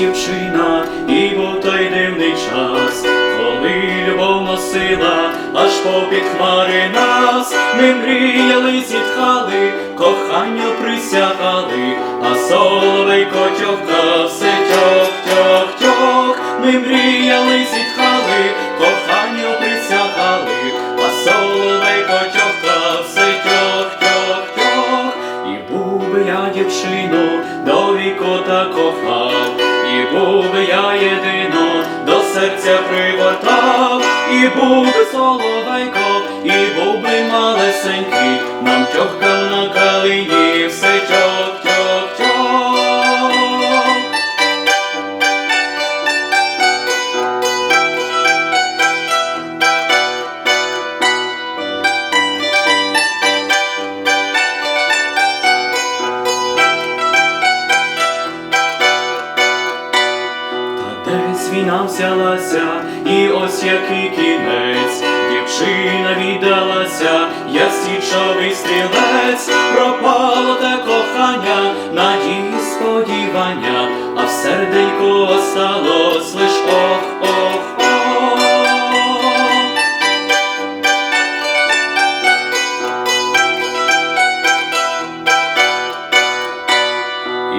дівчина, і був той дивний час, коли любов носила, аж попід хмари нас, ми мріяли, зітхали, кохання присягали, а соловейко тьохкав все тьох, тьох, тьох, ми мріяли, зітхали, був би я дівчину до вікота кохав, і був би я єдино до серця пригортав, і був би соловейко, і був би малесенький, нам тьохкав на війна взялася, і ось який кінець, дівчина віддалася, я січовий стрілець, пропало те кохання, надії сподівання, а в серденьку осталось лиш ох, ох, ох.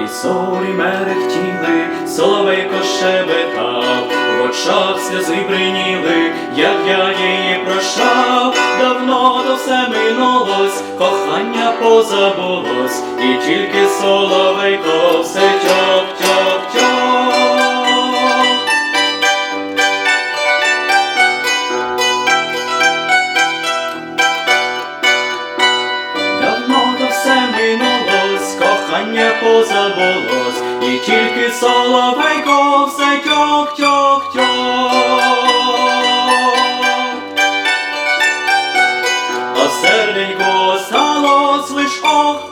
І зорі мерехтіли, в очах сльози бриніли, як я її прощав, давно то все минулось, кохання позабулось, і тільки соловейко все тьох, тьох, тьох. Давно то все минулось, кохання позабулось, і тільки соловейко все тьох, тьох, тьох. Зеленько стало слиш ох.